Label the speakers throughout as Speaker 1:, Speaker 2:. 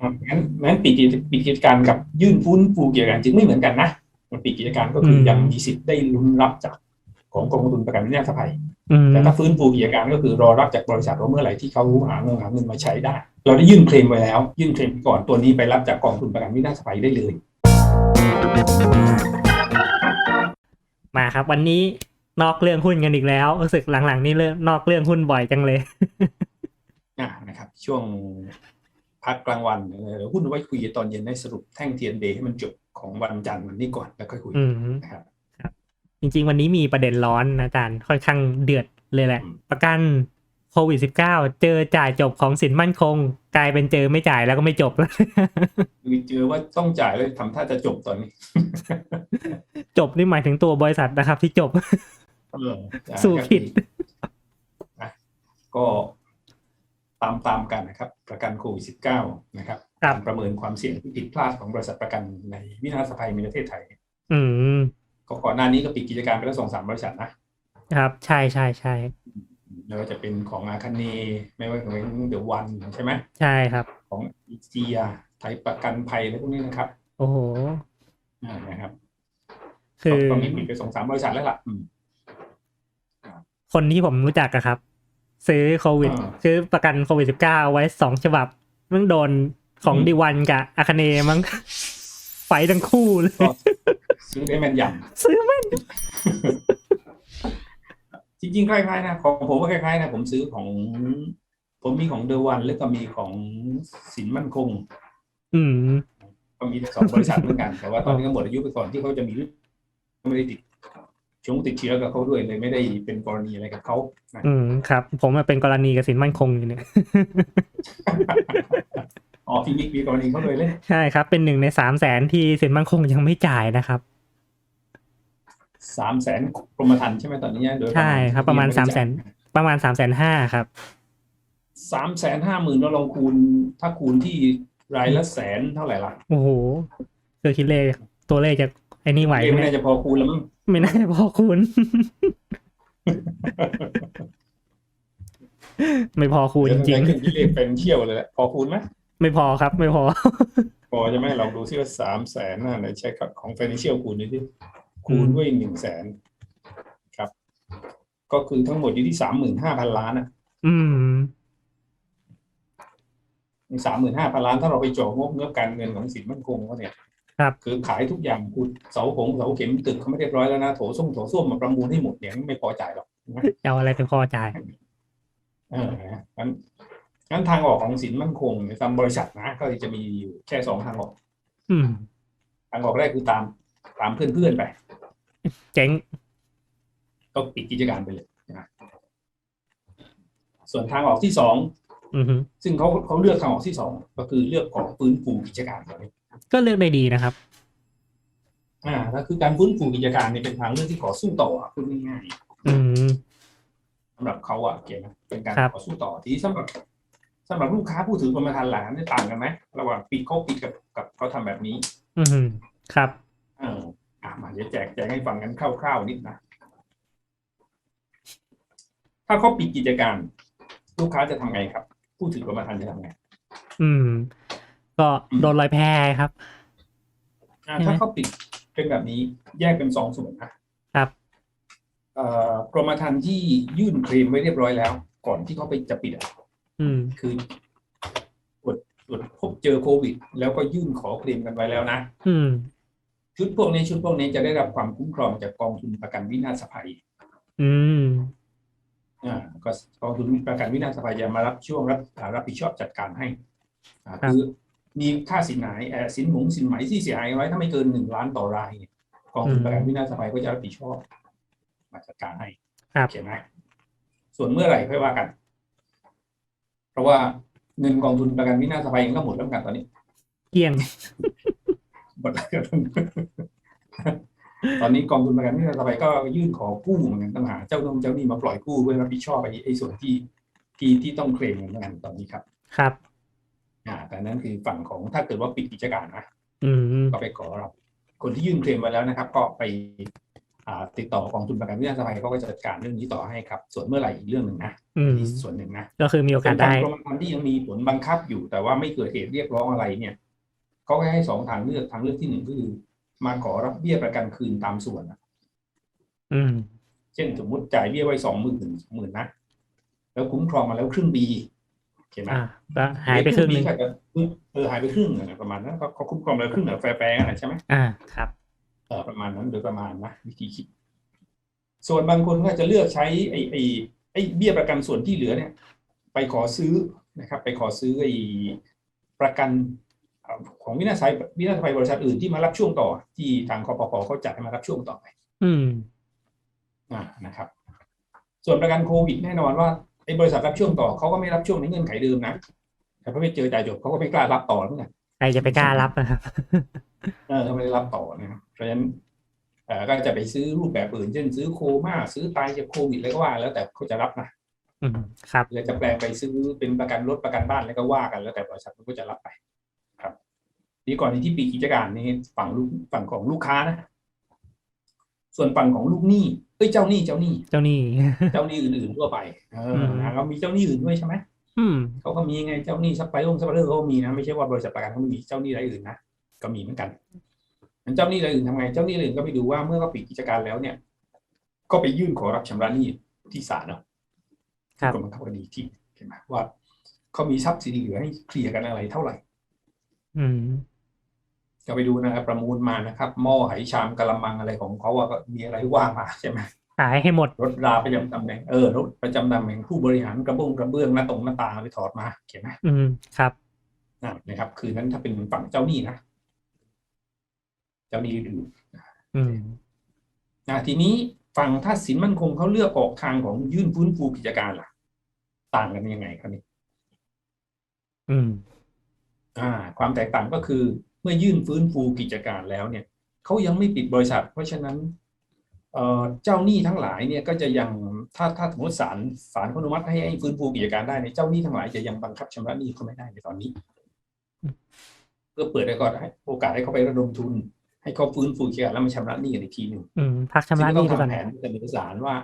Speaker 1: อะงั้นงั้นปิดกิจปิดกิจการกับยื่นฟื้นฟูกิจการจึงไม่เหมือนกันนะมันปิดกิจการก็คืออ
Speaker 2: ม
Speaker 1: ยังมีสิทธิ์ได้ลุ้นรับจากของกองทุนประกันวินาศภัย
Speaker 2: อืม
Speaker 1: แต่ถ้าฟื้นฟูกิจการก็คือรอรับจากบริษัทว่าเมื่อไหร่ที่เขาหาเงินหาเงินมาใช้ได้ เราได้ยื่นเคลมไว้แล้ว ยื่นเคลมก่อนตัวนี้ไปรับจากกองทุนประกันวินาศภัยได้เลย
Speaker 2: มาครับวันนี้นอกเรื่องหุ้นกันอีกแล้วรู้สึกหลังๆ นี่เรื่องนอกเรื่องหุ้นบ่อยจังเลย
Speaker 1: อ่านะครับช่วง พักกลางวันเออหุ้นไว้คุยตอนเย็นให้สรุปแท่งเทียนเดย์ให้มันจบของวันจันทร์วันนี้ก่อนแล้วค่อยคุย
Speaker 2: อืม
Speaker 1: นะครับ
Speaker 2: จริง ๆ วันนี้มีประเด็นร้อนนะอาจารย์ค่อนข้างเดือดเลยแหละ
Speaker 1: อืม
Speaker 2: ประกันโควิด -19 เจอจ่ายจบของสินมั่นคง กลายเป็นเจอไม่จ่ายแล้วก็ไม่จบแล้ว
Speaker 1: คือเจอว่าต้องจ่ายเลยทำท่าจะจบตอนนี้
Speaker 2: จบนี่หมายถึงตัวบริษัทนะครับที่จบ
Speaker 1: เออจ่าย
Speaker 2: สู้ผิด
Speaker 1: อะก็ ตามตามกันนะครับ ประกันโควิด -19 นะครับ
Speaker 2: ครับ
Speaker 1: การประเมินความเสี่ยงที่ผิดพลาดของบริษัทประกันในวินาศภัยในประเทศไทย
Speaker 2: อืม
Speaker 1: ก็ก่อนหน้านี้ก็ปิดกิจการไปแล้วสองสามบริษัทนะครับ
Speaker 2: ใช่ใช่ใช่
Speaker 1: ไม่ว่าจะเป็นของอาคเนไม่ว่าจะเป็นเดอะวันใช่ไหม
Speaker 2: ใช่ครับ
Speaker 1: ของอีเจียไทยประกันภัยอะไรพวกนี้นะครับ
Speaker 2: โอ้โห
Speaker 1: อ่านะครับ
Speaker 2: คือ
Speaker 1: ก็มีปิดไปสองสามบริษัทแล้วล่ะอืม
Speaker 2: คนที่ผมรู้จักอะครับ ซื้อโควิด
Speaker 1: อ่า
Speaker 2: ซื้อประกันโควิด -19 ไว้สองฉบับมันโดนของ
Speaker 1: อืม
Speaker 2: ดีวันกับอาคาเนมั้งไฟทั้งคู่เลย
Speaker 1: ก็ซื้อได้แม่นย
Speaker 2: ซื้อแม่นำ
Speaker 1: จริงๆคล้ายๆนะของผมก็คล้ายๆนะผมซื้อของ ผมมีของเดอะวันแล้วก็มีของสินมั่นคง
Speaker 2: อืม
Speaker 1: ก็มีสองบริษัทเหมือนกัน แต่ว่าตอนนี้ก็หมดอายุไปก่อนที่เขาจะมีเรื่องไม่ได้ติดช่ว งติดเชื้อกับเขาด้วยเลยไม่ได้เป็นกรณีอะไรกับเขานะ
Speaker 2: อืมครับ ผมอะเป็นกรณีกับสินมั่นคงอยู่เนี่ย
Speaker 1: อ๋อพี่มิกมีกรณีเขาเลยเลย
Speaker 2: ใช่ครับ เป็นหนึ่งในสามแสนที่สินมั่นคงยังไม่จ่ายนะครับ
Speaker 1: สามแสนกรมธรรม์ใช่ไหมตอนนี้โดย
Speaker 2: ใช่ครับ ประมาณสามแสนประมาณสามแสนห้าครับ
Speaker 1: สามแสนห้าหมื่นเราลองคูณถ้าคูณที่รายละแสนเท่าไหร่ล่ะ
Speaker 2: โอ้โหคือคิดเลขตัวเลขจะไอ้นี่ไหว
Speaker 1: เอ้ย
Speaker 2: ไหม
Speaker 1: ไม่น่าจะพอคูณแล้วมั้ง
Speaker 2: ไม่น่าจะพอคุณ ไม่พอคูณจริง
Speaker 1: เดี๋ยวที่เลขเป็นเที่ยวเลยแหละพอคูณไหม
Speaker 2: ๆไม่พอครับ ไม่พอ
Speaker 1: พอจะไหมลองดูซิว่าสามแสนน่ะไหนใช้กับของ financial คูณดูสิคูณด้วยหนึ่งแสนครับ ก็คือทั้งหมดอยู่ที่สามหมื่นห้าพันล้านอะ
Speaker 2: อืม
Speaker 1: สามหมื่นห้าพันล้านถ้าเราไปโจงบเงบการเงินของสินมั่นคงเขาเนี่ย
Speaker 2: ครับ
Speaker 1: คือขายทุกอย่างคุณเสาหงเสาเข็มตึกเขาไม่เรียบร้อยแล้วนะโถส้มโถส้วมมาประมูลให้หมดเนี่ยไม่พอจ่ายหรอกนะ
Speaker 2: จะเอาอะไรไปพอจ่าย
Speaker 1: เออนะงั้นงั้นทางออกของสินมั่นคงในตามบริษัทนะ ก็จะมีอยู่แค่สองทางออก
Speaker 2: อืม
Speaker 1: ทางออกแรกคือตามตามเพื่อนๆไป
Speaker 2: เจ๊ง
Speaker 1: ก็ปิดกิจการไปเลยนะส่วนทางออกที่สอง
Speaker 2: อือฮึ
Speaker 1: ซึ่งเขาเขาเลือกทางออกที่สองก็คือเลือกของฟื้นฟูกิจการก่อนเลย
Speaker 2: ก็เลือกได้ดีนะครับ
Speaker 1: อ่าก็คือการฟื้นฟูกิจการเนี่ยเป็นทางเลือกที่ขอสู้ต่ออะพูดง่าย
Speaker 2: อืม
Speaker 1: ๆสำหรับเขาอะเก๋นะเป็นการ
Speaker 2: ครับ
Speaker 1: ขอสู้ต่อที่สำหรับสำหรับลูกค้าผู้ถือกรมธรรม์หลานเนี่ยต่างกันไหมระหว่างปิดเขาปิดกับกับเขาทำแบบนี้
Speaker 2: อืมครับ
Speaker 1: เอออะมาเดี๋ยวแจกแจงให้ฟังกันคร่าวๆนิดนะ ถ้าเขาปิดกิจการ ลูกค้าจะทำไงครับ ผู้ถือกรมธรรม์จะทำไง
Speaker 2: อืม ก็โดนลอยแพครับ
Speaker 1: อะ
Speaker 2: ใช่ไหม
Speaker 1: ถ้าเขาปิดเป็นแบบนี้แยกเป็นสองส่วนนะครับ เอ่อกรมธรรม์ที่ยื่นเคลมไว้เรียบร้อยแล้ว ก่อนที่เขาไปจะปิดอะ
Speaker 2: อืม
Speaker 1: คือตรวจตรวจพบเจอโควิด แล้วก็ยื่นขอเคลมกันไว้แล้วนะ
Speaker 2: อืม
Speaker 1: ชุดพวกนี้ชุดพวกนี้จะได้รับความคุ้มครองจากกองทุนประกันวินาศภัย
Speaker 2: อืม
Speaker 1: อ่าก็กองทุนประกันวินาศภัยจะมารับช่วงรับอ่ารับผิดชอบจัดการให้อ่า
Speaker 2: ครับ
Speaker 1: คือ มีค่าสินไหมเอ่อสินหมงสินไหมที่เสียหายไว้ถ้าไม่เกินหนึ่งล้านต่อรายเนี่ยกองทุนประกันวินาศภัยก็จะรับผิดชอบมาจัดการให้
Speaker 2: ครับ
Speaker 1: เขียนไหมส่วนเมื่อไหร่ค่อยว่ากัน เพราะว่าเงินกองทุนประกันวินาศภัยเองก็หมดแล้วเหมือนกันตอนนี้
Speaker 2: เกลี้ยง
Speaker 1: หมดแล้วตอนนี้กองทุนประกันวินาศภัยก็ยื่นขอกู้เหมือนกันต้องหาเจ้าหนงเจ้าหนี้มาปล่อยกู้เพื่อรับผิดชอบไอ้ไอ้ส่วนที่ที่ที่ต้องเคลมเหมือนกันตอนนี้ครับ
Speaker 2: ครับ
Speaker 1: อ่าแต่นั้นคือฝั่งของถ้าเกิดว่าปิดกิจการนะ
Speaker 2: อืม
Speaker 1: ก็ไปขอรับ คนที่ยื่นเคลมไว้แล้วนะครับ ก็ไปอ่าติดต่อกองทุนประกันวินาศภัยเขาก็จะจัดการเรื่องนี้ต่อให้ครับ ส่วนเมื่อไหร่อีกเรื่องหนึ่งนะ
Speaker 2: อืม
Speaker 1: อีกส่วนหนึ่งนะ
Speaker 2: ก็คือมีโอกาสได้
Speaker 1: ส่วนกรมธรรม์ที่ยังมีผลบังคับอยู่ แต่ว่าไม่เกิดเหตุเรียกร้องอะไรเนี่ยเขาก็ให้สองทางเลือกทางเลือกที่หนึ่งก็คือ มาขอรับเบี้ยประกันคืนตามส่วนนะ
Speaker 2: อืม
Speaker 1: เช่นสมมติจ่ายเบี้ยไว้สองหมื่นหมื่นนะแล้วคุ้มครองมาแล้วครึ่งปี เห็นไหม
Speaker 2: อ่าก็หายไปครึ่งหนึ่ง
Speaker 1: ก็จะเออหายไปครึ่งหนึ่งอะประมาณนั้นก็เขาคุ้มครองมาแล้วครึ่งหนึ่งแฟร์ๆกันนะใช่ไหม
Speaker 2: อ่าครับ
Speaker 1: เออประมาณนั้นโดยประมาณนะวิธีคิด ส่วนบางคนก็จะเลือกใช้ไอ้ไอ้ไอ้เบี้ยประกันส่วนที่เหลือเนี่ย ไปขอซื้อนะครับ ไปขอซื้อไอ้ประกันเอ่อของวินาศภัยวินาศภัยบริษัทอื่นที่มารับช่วงต่อ ที่ทางคอปพเขาจัดให้มารับช่วงต่อไป
Speaker 2: อืม
Speaker 1: อ่านะครับ ส่วนประกันโควิดแน่นอนว่าไอ้ บริษัทรับช่วงต่อเขาก็ไม่รับช่วงในเงื่อนไขเดิมนะแต่พอไปเจอจ่ายจบเขาก็ไม่กล้ารับต่อเหมือนกัน
Speaker 2: ใครจะไปกล้ารับนะครับ
Speaker 1: เออเขาไม่ได้รับต่อนะครับเพราะฉะนั้นเอ่อก็จะไปซื้อรูปแบบอื่น เช่นซื้อโคม่าซื้อตายจากโควิดอะไรก็ว่า แล้วแต่เขาจะรับนะ
Speaker 2: อืมครับ
Speaker 1: หรือจะแปลงไปซื้อเป็นประกันรถประกันบ้านแล้วก็ว่ากันแล้วแต่บริษัทมันก็จะรับไป ครับนี่ก่อนที่ปีกิจการนี่ฝั่งลูกฝั่งของลูกค้านะ ส่วนฝั่งของลูกหนี้ เอ้ยเจ้าหนี้เจ้าหนี้
Speaker 2: เจ้าหนี้
Speaker 1: เจ้าหนี้อื่นๆทั่วไปเออ
Speaker 2: ม
Speaker 1: นะเขามีเจ้าหนี้อื่นด้วยใช่ไหม
Speaker 2: อืม
Speaker 1: เขาก็มีไงเจ้าหนี้ซัพพลายองซัพพลายเออร์เขาก็มีนะไม่ใช่ว่าบริษัทประกันเขาไม่มีเจ้าหนี้รายอื่นนะก็มีเหมือนกันงั้นเจ้าหนี้รายอื่นทำไงเจ้าหนี้รายอื่นก็ไปดูว่าเมื่อเขาปิดกิจการแล้วเนี่ย ก็ไปยื่นขอรับชำระหนี้ที่ศาลเนาะ
Speaker 2: ครับ
Speaker 1: กรมบังคับคดีที่เห็นไหมว่าเขามีทรัพย์สินเหลือให้เคลียร์กันอะไรเท่าไหร่
Speaker 2: อืม
Speaker 1: ก็ไปดูนะครับประมูลมานะครับหม้อไหชามกะละมังอะไรของเขาว่าก็มีอะไรว่ามาใช่ไหม
Speaker 2: ขายให้หมด
Speaker 1: รถราประจำตำแหน่งเออรถประจำตำแหน่งผู้บริหารกระบุงกระเบื้องหน้าตรงหน้าต่างไปถอดมาเห็นไหม
Speaker 2: อืมครับ
Speaker 1: นะนะครับ คือนั้นถ้าเป็นฝั่งเจ้าหนี้นะเจ้าหนี้อื่น
Speaker 2: อืม
Speaker 1: นะทีนี้ฝั่งถ้าสินมั่นคงเขาเลือกออกทางของยื่นฟื้นฟูกิจการล่ะ ต่างกันยังไงครับนี่
Speaker 2: อืม
Speaker 1: อ่า ความแตกต่างก็คือ เมื่อยื่นฟื้นฟูกิจการแล้วเนี่ยเขายังไม่ปิดบริษัท เพราะฉะนั้นเอ่อเจ้าหนี้ทั้งหลายเนี่ยก็จะยังถ้าถ้าสมมติศาลศาลอนุมัติให้ให้ฟื้นฟูกิจการได้เนี่ยเจ้าหนี้ทั้งหลายจะยังบังคับชำระหนี้เขาไม่ได้ในตอนนี้ เพื่อเปิดให้ก่อนให้โอกาสให้เขาไประดมทุน ให้เขาฟื้นฟูกิจการแล้วมาชำระหนี้กันอีกทีหนึ่ง
Speaker 2: อืมพักชำระห
Speaker 1: ซึ่
Speaker 2: นี้
Speaker 1: ง
Speaker 2: ไป
Speaker 1: ก็
Speaker 2: ก่
Speaker 1: ต้
Speaker 2: อ
Speaker 1: อง
Speaker 2: น
Speaker 1: ทำแผนเสนอศาลว่า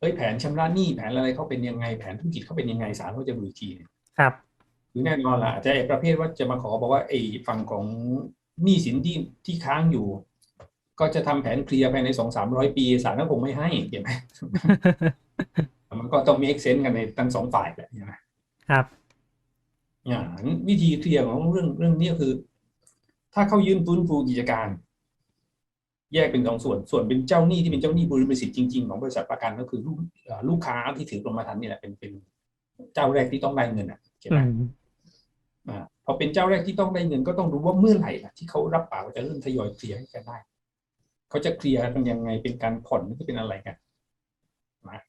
Speaker 1: เฮ้ยแผนชำระหนี้แผนอะไรเขาเป็นยังไงแผนธุรกิจเขาเป็นยังไงศาลเขาจะดูอีกทีหนึ่ง
Speaker 2: ครับ
Speaker 1: คือแน่นอนละอาจจะไอ้ประเภทว่าจะมาขอบอกว่าไอ้ฝั่งของหนี้สินที่ที่ค้างอยู่ ก็จะทำแผนเคลียร์ภายในสองสามร้อยปีศาลก็คงไม่ให้เห็นไหมมันก็ต้องมีเอ็กเซนกันในทั้งสองฝ่ายแหละใช่ไหม
Speaker 2: ครับ
Speaker 1: อย่างวิธีเคลียร์ของเรื่องเรื่องนี้ก็คือ ถ้าเขายืนฟื้นฟูกิจการ แยกเป็นสองส่วนส่วนเป็นเจ้าหนี้ที่เป็นเจ้าหนี้บริษัทจริง ๆ ของบริษัทประกันก็คือลูกเอ่อลูกค้าที่ถือกรมธรรม์นี่แหละเป็นเป็นเจ้าแรกที่ต้องได้เงินอะใช่ไห
Speaker 2: อื
Speaker 1: ม
Speaker 2: ม
Speaker 1: อ่า พอเป็นเจ้าแรกที่ต้องได้เงินก็ต้องดูว่าเมื่อไหร่ล่ะที่เขารับปากว่าจะเริ่มทยอยเคลียร์ให้กันได้เขาจะเคลียร์กันยังไงเป็นการผ่อนหรือเป็นอะไรกันนะ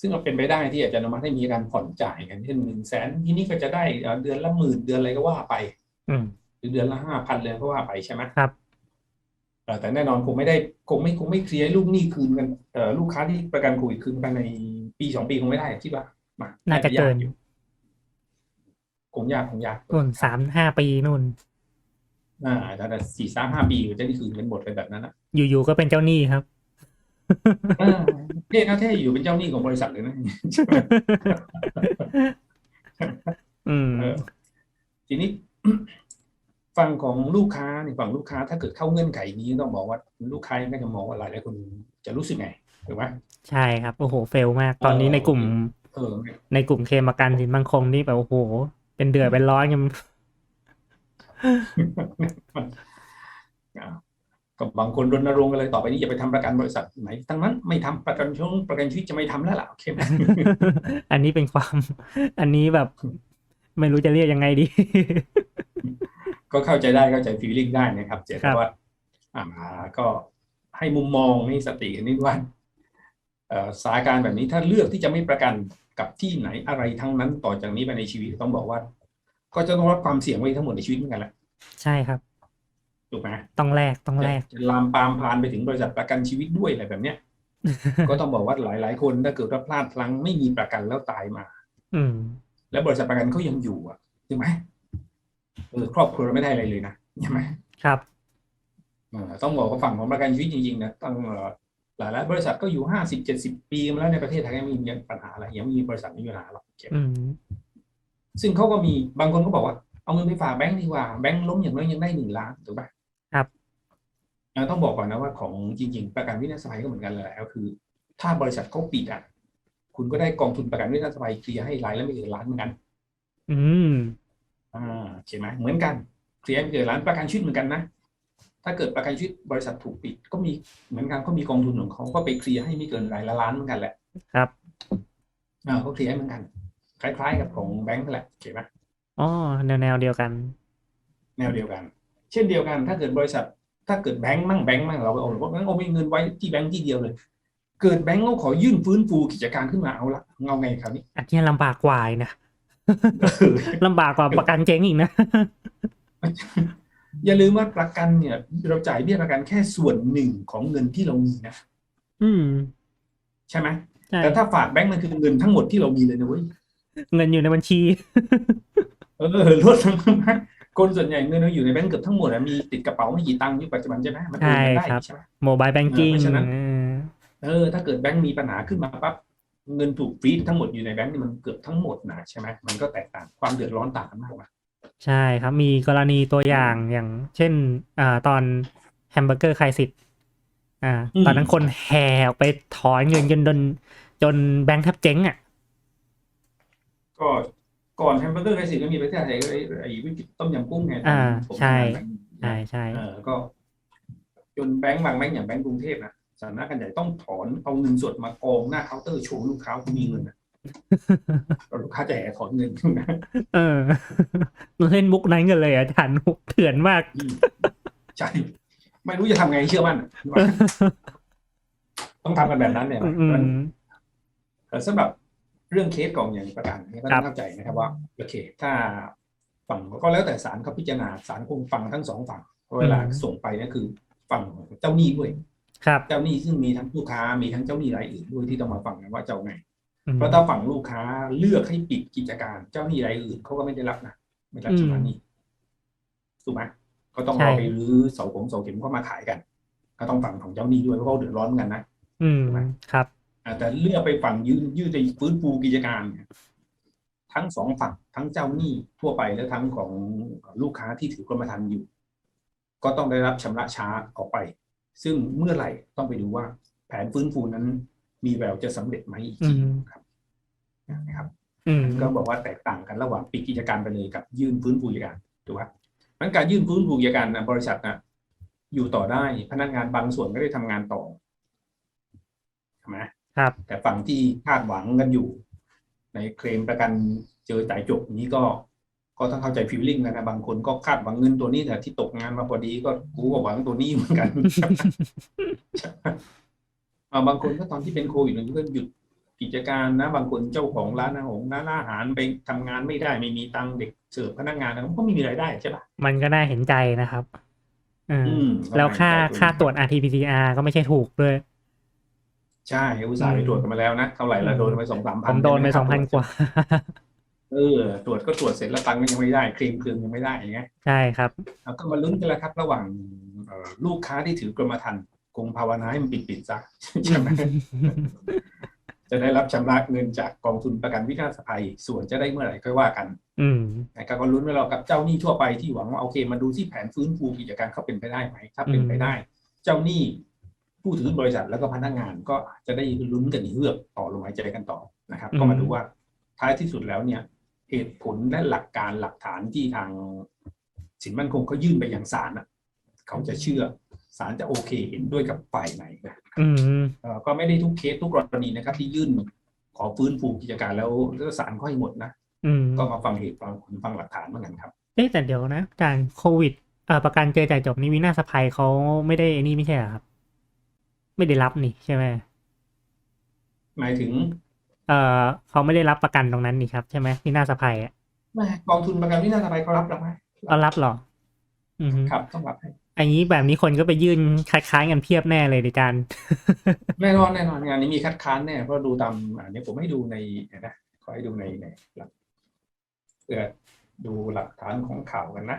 Speaker 1: ซึ่งเราเป็นไปได้ที่อาจจะอนุมัติให้มีการผ่อนจ่ายกันเช่นหนึ่งแสนทีนี้ก็จะได้เอ่อเดือนละหมื่นเดือนอะไรก็ว่าไป
Speaker 2: อืม
Speaker 1: หรือเดือนละห้าพันเลยก็ว่าไปใช่ไหม
Speaker 2: ครับ
Speaker 1: เอ่อแต่แน่นอนคงไม่ได้คงไม่คงไม่เคลียร์ให้ลูกหนี้คืนกันเอ่อลูกค้าที่ประกันโควิดคืนกันในปีสองปีคงไม่ได้คิดว่ามา
Speaker 2: น่าจะเกิน
Speaker 1: ยอยู่ คงยากคงยาก
Speaker 2: นู่นสามห้าปีนู่น
Speaker 1: อ่าแต่สี่สามห้าปีจะได้คืนกันหมดเลยแบบนั้นนะ
Speaker 2: อยู่ๆก็เป็นเจ้าหนี้ครับ
Speaker 1: เออเท่นะเท่อยู่เป็นเจ้าหนี้ของบริษัทเลยนะ
Speaker 2: อืม
Speaker 1: เออทีนี้ฝั่งของลูกค้าเนี่ยฝั่งลูกค้าถ้าเกิดเข้าเงื่อนไขนี้ต้องบอกว่าลูกค้าก็จะมองว่าหลายหลายคนจะรู้สึกไงถูกไหม
Speaker 2: ใช่ครับ โอ้โหเฟลมาก ตอนนี้ในกลุ่ม
Speaker 1: เออ
Speaker 2: ในกลุ่มเคมประกันสินมั่งคงนี่แบบโอ้โห เป็นเดือดเป็นร้อนกัน
Speaker 1: อ่าก็บางคนรณรงค์กันเลยต่อไปนี้อย่าไปทำประกันบริษัทไหนทั้งนั้นไม่ทำประกันช่วงประกันชีวิตจะไม่ทำแล้วล่ะโอเคไหม
Speaker 2: อันนี้เป็นความ อันนี้แบบ ไม่รู้จะเรียกยังไงดี
Speaker 1: ก็เข้าใจได้เข้าใจฟีลลิ่งได้นะครับแต่
Speaker 2: ครับ
Speaker 1: ว่าอ่าก็ให้มุมมองให้สติกันนิดว่าเอ่อสถานการณ์แบบนี้ถ้าเลือกที่จะไม่ประกัน กับที่ไหนอะไรทั้งนั้นต่อจากนี้ไปในชีวิตต้องบอกว่า ก็จะต้องรับความเสี่ยงไว้ทั้งหมดในชีวิตเหมือนกันแหละ
Speaker 2: ใช่ครับ
Speaker 1: ถูกไหม
Speaker 2: ต้องแลกต้องแลก
Speaker 1: จะลามปามพานไปถึงบริษัทประกันชีวิตด้วยอะไรแบบเนี้ยก็ต้องบอกว่าหลาย ๆ คนถ้าเกิดว่าพลาดพลั้งไม่มีประกันแล้วตายมา
Speaker 2: อืม
Speaker 1: แล้วบริษัทประกันเขายังอยู่อะใช่ไหมเออครอบครัวเราไม่ได้อะไรเลยนะใช่ไหม
Speaker 2: ครับ
Speaker 1: เออต้องบอกว่าฝั่งของประกันชีวิตจริงๆนะต้องเอ่อ หลายๆบริษัทก็อยู่ห้าสิบเจ็ดสิบปีมาแล้วในประเทศไทยยังไม่มีปัญหาอะไรยังไม่มีบริษัทไม่มีปัญหาหรอก
Speaker 2: อืม
Speaker 1: ซึ่งเขาก็มีบางคนก็บอกว่าเอาเงินไปฝากแบงก์ดีกว่าแบงก์ล้มอย่างน้อยยังได้หนึ่งล้านถูกปะ
Speaker 2: ครับ
Speaker 1: เอ่อต้องบอกก่อนนะว่าของจริง ๆ ประกันวินาศภัยก็เหมือนกันเลยแหละก็คือ ถ้าบริษัทเขาปิดอะคุณก็ได้กองทุนประกันวินาศภัยเคลียร์ให้รายละไม่เกินล้านเหมือนกัน
Speaker 2: อืม
Speaker 1: อ่าใช่ไหมเหมือนกันเคลียร์ไม่เกินล้านประกันชีวิตเหมือนกันนะ ถ้าเกิดประกันชีวิตบริษัทถูกปิด ก็มีเหมือนกันเขามีกองทุนของเขาก็ไปเคลียร์ให้ไม่เกินรายละล้านเหมือนกันแหละ
Speaker 2: ครับ
Speaker 1: อ่าเขาเคลียร์ให้เหมือนกัน คล้ายๆ กับของแบงก์นั่นแหละโอเคไหม
Speaker 2: อ๋อแนวแนวเดียวกัน
Speaker 1: แนวเดียวกัน เช่นเดียวกัน ถ้าเกิดบริษัท ถ้าเกิดแบงก์มั่งแบงก์มั่งเราเอาว่าแบงก์เอาไปเงินไว้ที่แบงก์ที่เดียวเลย เกิดแบงก์เขาขอยื่นฟื้นฟูกิจการขึ้นมาเอาละเงาไงคราวนี้
Speaker 2: อันนี้ลำบากกว่าอีกนะลำบากกว่าประกันเจ๊งอีกนะ
Speaker 1: อย่าลืมว่าประกันเนี่ย เราจ่ายเบี้ยประกันแค่ส่วนหนึ่งของเงินที่เรามีนะ
Speaker 2: อืม
Speaker 1: ใช่ไหม
Speaker 2: ใช่
Speaker 1: แต่ถ้าฝากแบงก์มันคือเงินทั้งหมดที่เรามีเลยนะเว้ย
Speaker 2: เงินอยู่ในบัญชี
Speaker 1: เออลดทั้งนะคนส่วนใหญ่เงินเราอยู่ในแบงก์เกือบทั้งหมดอะมีติดกระเป๋าไม่กี่ตังค์อยู่ปัจจุบันใช่ไหมมันโอนกันได้
Speaker 2: ใช่ครับ
Speaker 1: ใช่ไหม
Speaker 2: โมบายแบงกิ้ง
Speaker 1: เพราะฉะนั้นเออ ถ้าเกิดแบงก์มีปัญหาขึ้นมาปั๊บเงินถูกฟรีดทั้งหมดอยู่ในแบงก์นี่มันเกือบทั้งหมดนะใช่ไหมมันก็แตกต่างความเดือดร้อนต่างกันมากนะ
Speaker 2: ใช่ครับ มีกรณีตัวอย่างอย่าง เช่นอ่าตอนแฮมเบอร์เกอร์คลายสิทธิ์อ่า ตอนนั้นคนแห่ออกไปถอนเงินจนจนจนแบงค์แทบเจ๊งอะ
Speaker 1: ก็ก่อนแฮมเบอร์เกอร์ไครสิสก็มีประเทศไทยก็ไอ้ไอ้วิกฤตต้มยำกุ้งไง
Speaker 2: อ่า
Speaker 1: ผม
Speaker 2: ใช่
Speaker 1: ทำงานแบงก์
Speaker 2: ใช่ใช่
Speaker 1: เออก็ จนแบงก์บางแบงก์อย่างแบงก์กรุงเทพนะสำนักกันใหญ่ต้องถอนเอาเงินสดมากองหน้าเคาน์เตอร์โชว์ลูกค้าว่ามีเงินนะแล้วลูกค้าจะแห่ถอนเงินนะ
Speaker 2: เออเล่นมุกนั้นกันเลยอาจารย์มุกเถื่อนมาก
Speaker 1: อืมใช่ไม่รู้จะทำไงให้เชื่อมั่นต้องทำกันแบบนั้นเนี่ย
Speaker 2: อืม
Speaker 1: เอ่อสำหรับเรื่องเคสของอย่างประกันเนี่ยก็
Speaker 2: ครั
Speaker 1: ต้อบงเข้าใจนะครับว่าโอเค ถ้าฝั่งก็แล้วแต่ศาลเขาพิจารณาศาลคงฟังทั้งสองฝั่งเพราะเวลาส่งไปเนี่ยคือฝั่งเจ้าหนี้ด้วย
Speaker 2: ครับ
Speaker 1: เจ้าหนี้ซึ่งมีทั้งลูกค้ามีทั้งเจ้าหนี้รายอื่นด้วยที่ต้องมาฟังกันว่าจะเอาไง
Speaker 2: อืม
Speaker 1: เพราะถ้าฝั่งลูกค้าเลือกให้ปิดกิจการ เจ้าหนี้รายอื่นเขาก็ไม่ได้รับนะไม่รับชำระหนี้ถูกไหมก็ต้องรอไปรื้อเสาผมเสาเข็มเข้ามาขายกัน ก็ต้องฝั่งของเจ้าหนี้ด้วยเพราะเขาเดือดร้อนเหมือนกันนะ
Speaker 2: อืมครับ
Speaker 1: อ่าแต่เลือกไปฝั่งยืนยืดในฟื้นฟูกิจการเนี่ยทั้งสองฝั่งทั้งเจ้าหนี้ทั่วไปและทั้งของลูกค้าที่ถือกรมธรรม์อยู่ ก็ต้องได้รับชำระช้าออกไป ซึ่งเมื่อไหร่ต้องไปดูว่าแผนฟื้นฟูนั้น มีแววจะสำเร็จไหมอีกที
Speaker 2: อืม
Speaker 1: ครับนะครับ
Speaker 2: อืม
Speaker 1: ก็บอกว่าแตกต่างกันระหว่างปิดกิจการไปเลยกับยื่นฟื้นฟูกิจการถูกไหมงั้นการยื่นฟื้นฟูกิจการนะบริษัทนะอยู่ต่อได้พนักงานบางส่วนไม่ได้ทำงานต่อใช่ไหม
Speaker 2: ครับ
Speaker 1: แต่ฝั่งที่คาดหวังกันอยู่ ในเคลมประกันเจอจ่ายจบนี้ก็ ก็ต้องเข้าใจฟีลลิ่งนะครับบางคนก็คาดหวังเงินตัวนี้แต่ที่ตกงานมาพอดีก็กูก็หวังตัวนี้เหมือนกันอ่า บางคนก็ตอนที่เป็นโควิดมันก็หยุดกิจการนะ บางคนเจ้าของร้านอาหารร้านอาหารไปทำงานไม่ได้ไม่มีตังค์เด็กเสิร์ฟพนักงานเขาก็ไม่มีรายได้ใช่ปะ
Speaker 2: มันก็น่าเห็นใจนะครับเอออ
Speaker 1: ม
Speaker 2: แล้วค่า
Speaker 1: ก็น่าเห็นใจ
Speaker 2: ค่าตรวจ RT-PCR ก็ไม่ใช่ถูกด้วย
Speaker 1: ใช่อุตส่าห์ไปตรวจกันมาแล้วนะเท่าไหร่ละโดนไปสองสามพั
Speaker 2: ผ
Speaker 1: น
Speaker 2: มโดนไป
Speaker 1: ใช่ห
Speaker 2: สองพัน
Speaker 1: ค่ตรวจ
Speaker 2: กว่า
Speaker 1: เออตรวจก็ตรวจเสร็จแล้วตังค์ก็ยังไม่ได้เคลมเคลืองยังไม่ได้อย่างเงี้ย
Speaker 2: ใช่ครับ
Speaker 1: เราก็มาลุ้นกันแล้วครับ ระหว่างเอ่อลูกค้าที่ถือกรมธรรม์ค งภาวนาให้มันปิดปิดๆซะใช่ไหมจะได้รับชำระเงินจากกองทุนประกันวินาศภัย ส่วนจะได้เมื่อไหร่ค่อยว่ากัน
Speaker 2: อืม
Speaker 1: นะครับก็ลุ้นไว้เรากับเจ้าหนี้ทั่วไปที่หวังว่าโอเคมาดูที่แผนฟื้นฟูกิจการเขาเป็นไปได้ไหมถ้าเป็นไปได้ เจ้าหนี้ผู้ถือบริษัทแล้วก็พนักงานก็จะได้ลุ้นกันอีกเฮือกต่อลมหายใจกันต่อนะครับ
Speaker 2: อืม
Speaker 1: ก็มาดูว่าท้ายที่สุดแล้วเนี่ย เหตุผลและหลักการหลักฐานที่ทางสินมั่นคงเขายื่นไปยังศาลน่ะเขาจะเชื่อ ศาลจะโอเคเห็นด้วยกับฝ่ายไหนนะ
Speaker 2: อืม
Speaker 1: เอ่อก็ไม่ได้ทุกเคสทุกกรณีนะครับ ที่ยื่นขอฟื้นฟูกิจการแล้วแล้วศาลก็ให้หมดนะ
Speaker 2: อืม
Speaker 1: ก็มาฟังเหตุฟังผลฟังหลักฐานเหมือนกันครับ
Speaker 2: เอ๊ะแต่เดี๋ยวนะการโควิดเอ่อประกันเจอจ่ายจบนี่วินาศภัยเขาไม่ได้ไอ้นี่ไม่ใช่เหรอครับ ไม่ได้รับนี่ใช่ไหม
Speaker 1: หมายถึง
Speaker 2: เอ่อเขาไม่ได้รับประกันตรงนั้นนี่ครับใช่ไหมวินาศภัยอะ
Speaker 1: แม่กองทุนประกันวินาศภัยเขารับหรือไม่
Speaker 2: เอารับเหรออืม
Speaker 1: ครับต้องรับให้
Speaker 2: อันนี้แบบนี้คนก็ไปยื่นคล้ายๆกันเพียบแน่เลยในการ
Speaker 1: แน่นอนแน่นอนงานนี้มีคัดค้านแน่เพราะดูตามอันนี้ผมให้ดูในเดี๋ยวนะขอให้ดูในในหลักเพื่อดูหลักฐานของข่าวกันนะ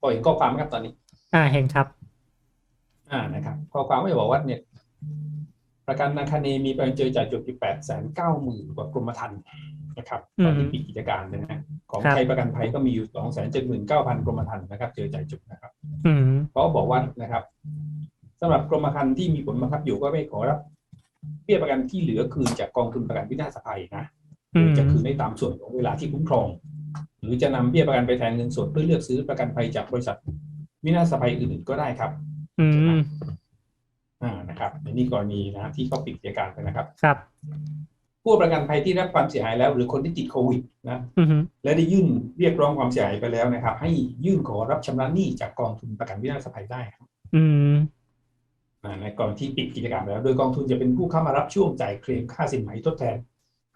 Speaker 1: พอเห็นข้อความไหมครับตอนนี้
Speaker 2: อ่าเห็นครับ
Speaker 1: อ่านะครับข้อความไม่บอกว่าเนี่ย ประกันนาคาเนมีประกันเจอจ่ายจบอยู่แปดแสนเก้าหมื่นกว่ากรมธรรม์ นะครับ
Speaker 2: อืม
Speaker 1: ตอนที่ปิดกิจการนะฮะของ
Speaker 2: ครับ
Speaker 1: ไทยประกันภัยก็มีอยู่สองแสนเจ็ดหมื่นเก้าพันกรมธรรม์นะครับ เจอจ่ายจบนะครับ
Speaker 2: อืม
Speaker 1: เขาบอกว่านะครับสำหรับกรมธรรม์ที่มีผลบังคับอยู่ก็ไม่ขอรับเบี้ยประกันที่เหลือคืนจากกองทุนประกันวินาศภัยนะห
Speaker 2: อื
Speaker 1: รือ
Speaker 2: ม
Speaker 1: จะคืนได้ตามส่วนของเวลาที่คุ้มครอง หรือจะนำเบี้ยประกันไปแทนเงินสดเพื่อเลือกซื้อประกันภัยจากบริษัทวินาศภัยอื่นๆก็ได้ครับ
Speaker 2: อืม
Speaker 1: อ่านะครับในนี่กรณีนะที่เขาปิดกิจการไปนะครับ
Speaker 2: ครับ
Speaker 1: ผู้ประกันภัยที่รับความเสียหายแล้ว หรือคนที่ติดโควิดนะ
Speaker 2: อืม
Speaker 1: และได้ยื่นเรียกร้องความเสียหายไปแล้วนะครับ ให้ยื่นขอรับชำระหนี้จากกองทุนประกันวินาศภัยได้ครับ
Speaker 2: อืม
Speaker 1: อ่าในกรณีที่ปิดกิจการไปแล้ว โดยกองทุนจะเป็นผู้เข้ามารับช่วงจ่ายเคลมค่าสินไหมทดแทน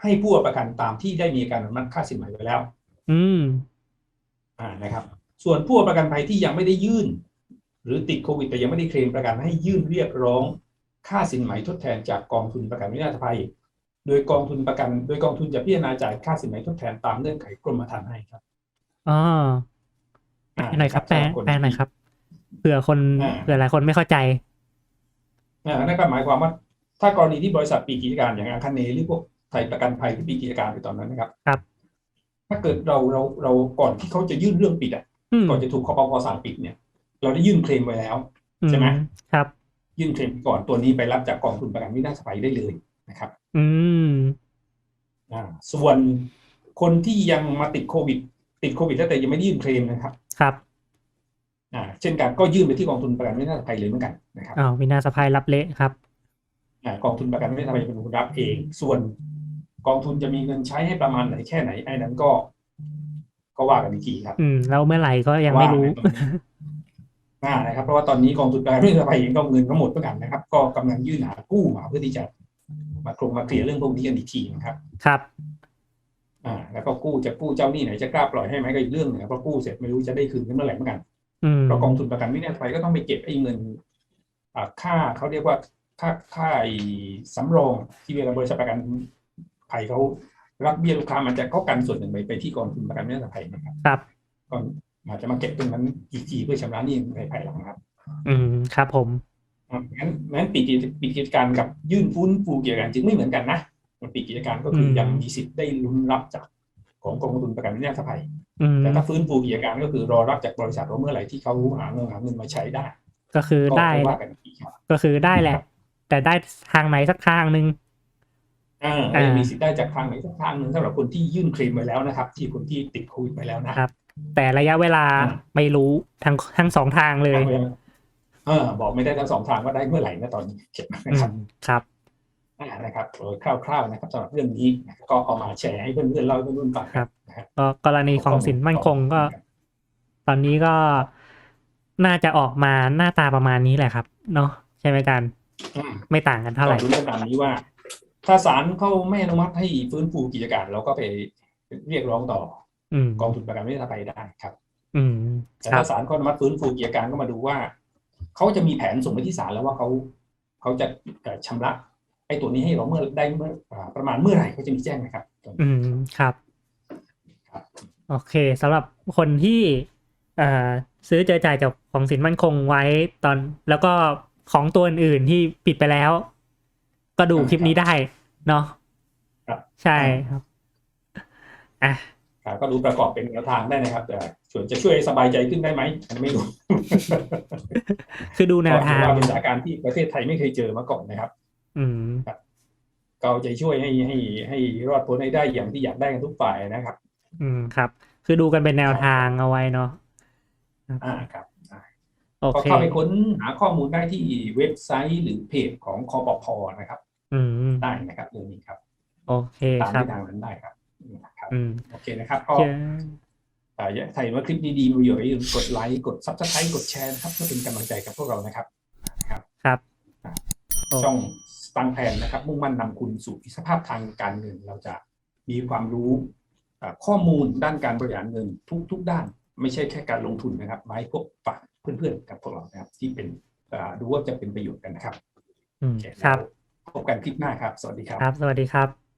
Speaker 1: ให้ผู้ประกันตามที่ได้มีการอนุมัติค่าสินไหมไปแล้ว
Speaker 2: อืม
Speaker 1: อ่านะครับ ส่วนผู้ประกันภัยที่ยังไม่ได้ยื่น หรือติดโควิด แต่ยังไม่ได้เคลมประกันให้ยื่นเรียกร้องค่าสินไหมทดแทนจากกองทุนประกันวินาศภัย โดยกองทุนประกัน โดยกองทุนจะพิจารณาจ่ายค่าสินไหมทดแทนตามเงื่อนไขกรมธรรม์ให้ครับ
Speaker 2: อ๋อ
Speaker 1: อ่า
Speaker 2: หน่อยครับแปล
Speaker 1: สำหคน
Speaker 2: แปลหน่อยครับเผื่อคน
Speaker 1: อ่า
Speaker 2: เผื่อหลายคนไม่เข้าใจ
Speaker 1: อ่านั่นก็หมายความว่า ถ้ากรณีที่บริษัทปิดกิจการอย่างอาคาเนหรือพวกไทยประกันภัยที่ปิดกิจการไปตอนนั้นนะครับ
Speaker 2: ครับ
Speaker 1: ถ้าเกิดเราเราเราก่อนที่เขาจะยื่นเรื่องปิดอะ
Speaker 2: อืม
Speaker 1: ก่อนจะถูกคอปพสั่งปิดเนี่ย เราได้ยื่นเคลมไว้แล้วใช่ไหม
Speaker 2: ครับ
Speaker 1: ยื่นเคลมก่อนตัวนี้ไปรับจากกองทุนประกันวินาศภัยได้เลย นะครับ
Speaker 2: อืม
Speaker 1: อ่าส่วนคนที่ยังมาติดโควิด ติดโควิดแล้วแต่ยังไม่ได้ยื่นเคลมนะครับ
Speaker 2: ครับ
Speaker 1: อ่าเช่นกันก็ยื่นไปที่กองทุนประกันวินาศภัยเลยเหมือนกันนะครับ
Speaker 2: อ้าววินาศภัยรับเละครับ
Speaker 1: อ่ากองทุนประกันวินาศภัยเป็นผู้รับเอง ส่วนกองทุนจะมีเงินใช้ให้ประมาณไหนแค่ไหนไอ้นั้นก็ก็ว่ากันอีกทีครับ
Speaker 2: อืมแล้วเมื่อไหร่ก็ยังไม่รู้
Speaker 1: ว่ากันอ่านะครับ เพราะว่าตอนนี้กองทุนประกันวินาศภัยเองก็เงินก็หมดเหมือนกันนะครับ ก็กำลังยื่นหากู้มาเพื่อที่จะ มาคลงมาเคลียร์เรื่องพวกนี้กันอีกทีนะครับ
Speaker 2: ครับ
Speaker 1: อ่าแล้วก็กู้จะกู้เจ้าหนี้ไหนจะกล้าปล่อยให้ไหมก็อีกเรื่องหนึงนะเพราะกู้เสร็จไม่รู้จะได้คืนกันเมื่อไหร่เหมือนกัน
Speaker 2: อืม
Speaker 1: เพราะกองทุนประกันวินาศภัยก็ต้องไปเก็บไอ้เงินอ่าค่าเขาเรียกว่าค่าค่าไอ้สำรองที่เวลาบริษัทประกันภัยเขารับเบี้ยลูกค้ามันจะเขากันส่วนหนึ่งไปไปที่กองทุนประกันวินาศภัยนะครับ
Speaker 2: ครับ
Speaker 1: ก็อาจจะมาเก็บตรงนั้นอีกทีเพื่อชำระหนี้ในภายหลังครับ
Speaker 2: อืมครับผม
Speaker 1: อ่า งั้นงั้นปิดกิจปิดกิจการกับยื่นฟื้นฟูกิจการจึงไม่เหมือนกันนะมันปิดกิจการก็คืออ
Speaker 2: ม
Speaker 1: ยังมีสิทธิ์ได้ลุ้นรับจากของกองทุนประกันวินาศภัย
Speaker 2: อืม
Speaker 1: แต่ถ้าฟื้นฟูกิจการก็คือรอรับจากบริษัทว่าเมื่อไหร่ที่เขาหาเงินหาเงินมาใช้ได้
Speaker 2: ก็คือ
Speaker 1: ก็
Speaker 2: ได้
Speaker 1: ก็
Speaker 2: แห
Speaker 1: ว่า
Speaker 2: ละ
Speaker 1: กันอีกทีครับ
Speaker 2: ก็คือได้แหละ แต่ได้ทางไหนสักทางหนึ่ง
Speaker 1: อ่า
Speaker 2: อ่า
Speaker 1: ก็ยังมีสิทธิ์ได้จากทางไหนสักทางหนึ่งสำหรับคนที่ยื่นเคลมไปแล้วนะครับ ที่คนที่ติดโควิดไปแล้วนะครับ
Speaker 2: แต่ระยะเวลา
Speaker 1: อ่า
Speaker 2: ไม่รู้ทั้งทั้งสองทางเลย
Speaker 1: เออบอกไม่ได้ทั้งสองทางว่าได้เมื่อไหร่นะตอนนี้เข็ดนะ
Speaker 2: อื
Speaker 1: ครับ
Speaker 2: มครับ
Speaker 1: อ่านะครับโดยคร่าวๆนะครับสำหรับเรื่องนี้ก็เอามาแชร์ให้เพื่อนๆเล่าให้เพื่อนๆฟัง
Speaker 2: ครับ
Speaker 1: นะครับ
Speaker 2: ก็กรณีของสินมั่นคงก็ ตอนนี้ก็น่าจะออกมาหน้าตาประมาณนี้แหละครับ เนาะใช่ไหมกัน
Speaker 1: อืม
Speaker 2: ไม่ต่างกันเท่าไหร่
Speaker 1: ก็รู้กันตามนี้ว่า ถ้าศาลเขาไม่อนุมัติให้ฟื้นฟูกิจการเราก็ไปเรียกร้องต่อ
Speaker 2: อืม
Speaker 1: กองทุนประกันวินาศภัยได้ครับ
Speaker 2: อืม
Speaker 1: แต่
Speaker 2: ครั
Speaker 1: ถ้า
Speaker 2: บ
Speaker 1: ศาลเขาอนุมัติฟื้นฟูกิจการก็มาดูว่า เขาจะมีแผนส่งไปที่ศาลแล้วว่าเขาเขาจะเอ่อชำระไอ้ตัวนี้ให้เราเมื่อได้เมื่ออ่าประมาณเมื่อไหร่เขาจะมีแจ้งนะครับ
Speaker 2: อืมครับ
Speaker 1: ครับ
Speaker 2: โอเคสำหรับคนที่เอ่อซื้อเจอจ่ายจากของสินมั่นคงไว้ตอน แล้วก็ของตัวอื่นๆที่ปิดไปแล้ว ก็ดูคลิปนี้ได้ เนาะ
Speaker 1: ครับ
Speaker 2: ใช่ครับอะ
Speaker 1: ครับ ก็ดูประกอบเป็นแนวทางได้นะครับ แต่ส่วนจะช่วยให้สบายใจขึ้นได้ไหมอันนี้ไม่รู้
Speaker 2: คือดูแนวทาง
Speaker 1: ก็ถือว่าเป็นสถานการณ์ที่ประเทศไทยไม่เคยเจอมาก่อนนะครับ
Speaker 2: อืม
Speaker 1: ก็เอาใจช่วยให้ให้ให้รอดพ้นให้ได้อย่างที่อยากได้กันทุกฝ่ายนะครับ
Speaker 2: อืมครับ คือดูกันเป็นแนวทางเอาไว้เนาะ
Speaker 1: อ่าครับอ่า
Speaker 2: โอ
Speaker 1: ก็
Speaker 2: เค
Speaker 1: เข้าไปค้นหาข้อมูลได้ที่เว็บไซต์หรือเพจของคอปพนะครับ
Speaker 2: อืม
Speaker 1: ได้นะครับเรื่องนี้ครับ
Speaker 2: โอเค
Speaker 1: ตาม
Speaker 2: ครับ
Speaker 1: ที่ทางนั้นได้ครับนะครับ
Speaker 2: อืม
Speaker 1: โอเคนะครับ
Speaker 2: โอ
Speaker 1: ก็
Speaker 2: เค
Speaker 1: อ่าอยากใครว่าคลิปดีๆมีประโยชน์อย่าลืมกดไลค์กดซับสไครต์กดแชร์นะครับเพื่อเป็นกำลังใจกับพวกเรานะครับ
Speaker 2: ครับโอ้
Speaker 1: ช่องสตังแพนนะครับ มุ่งมั่นนำคุณสู่อิสรภาพทางการเงิน เราจะมีความรู้อ่าข้อมูลด้านการบริหารเงินทุกทุกด้าน ไม่ใช่แค่การลงทุนนะครับมาให้พวกฝากเพื่อนๆกับพวกเรานะครับ ที่เป็นอ่าดูว่าจะเป็นประโยชน์กันนะครับ
Speaker 2: อืม
Speaker 1: โอเค
Speaker 2: ครับ
Speaker 1: แล้วพบกันคลิปหน้าครับ สวัสดีครับ
Speaker 2: ครับ สวัสดีครับ